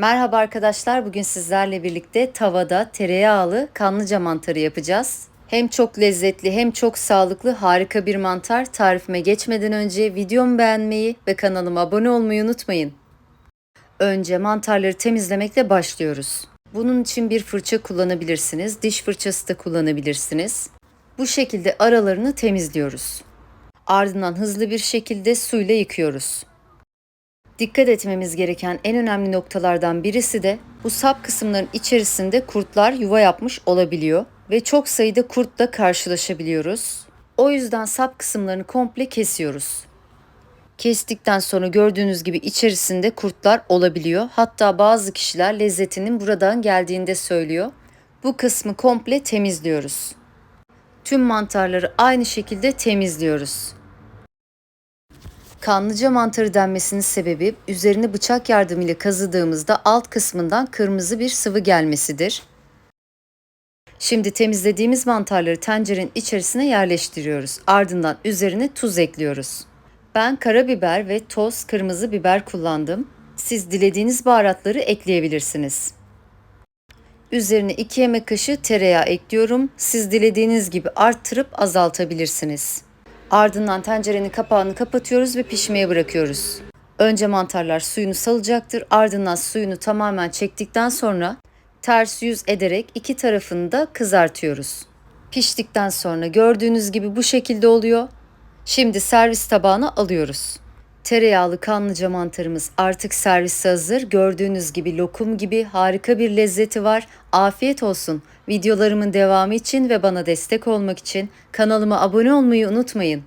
Merhaba arkadaşlar. Bugün sizlerle birlikte tavada tereyağlı kanlıca mantarı yapacağız. Hem çok lezzetli hem çok sağlıklı harika bir mantar. Tarifime geçmeden önce videomu beğenmeyi ve kanalıma abone olmayı unutmayın. Önce mantarları temizlemekle başlıyoruz. Bunun için bir fırça kullanabilirsiniz. Diş fırçası da kullanabilirsiniz. Bu şekilde aralarını temizliyoruz. Ardından hızlı bir şekilde suyla yıkıyoruz. Dikkat etmemiz gereken en önemli noktalardan birisi de bu sap kısımların içerisinde kurtlar yuva yapmış olabiliyor ve çok sayıda kurtla karşılaşabiliyoruz. O yüzden sap kısımlarını komple kesiyoruz. Kestikten sonra gördüğünüz gibi içerisinde kurtlar olabiliyor. Hatta bazı kişiler lezzetinin buradan geldiğini de söylüyor. Bu kısmı komple temizliyoruz. Tüm mantarları aynı şekilde temizliyoruz. Kanlıca mantarı denmesinin sebebi üzerine bıçak yardımıyla kazıdığımızda alt kısmından kırmızı bir sıvı gelmesidir. Şimdi temizlediğimiz mantarları tencerenin içerisine yerleştiriyoruz. Ardından üzerine tuz ekliyoruz. Ben karabiber ve toz kırmızı biber kullandım. Siz dilediğiniz baharatları ekleyebilirsiniz. Üzerine 2 yemek kaşığı tereyağı ekliyorum. Siz dilediğiniz gibi arttırıp azaltabilirsiniz. Ardından tencerenin kapağını kapatıyoruz ve pişmeye bırakıyoruz. Önce mantarlar suyunu salacaktır. Ardından suyunu tamamen çektikten sonra ters yüz ederek iki tarafını da kızartıyoruz. Piştikten sonra gördüğünüz gibi bu şekilde oluyor. Şimdi servis tabağına alıyoruz. Tereyağlı kanlıca mantarımız artık servise hazır. Gördüğünüz gibi lokum gibi harika bir lezzeti var. Afiyet olsun. Videolarımın devamı için ve bana destek olmak için kanalıma abone olmayı unutmayın.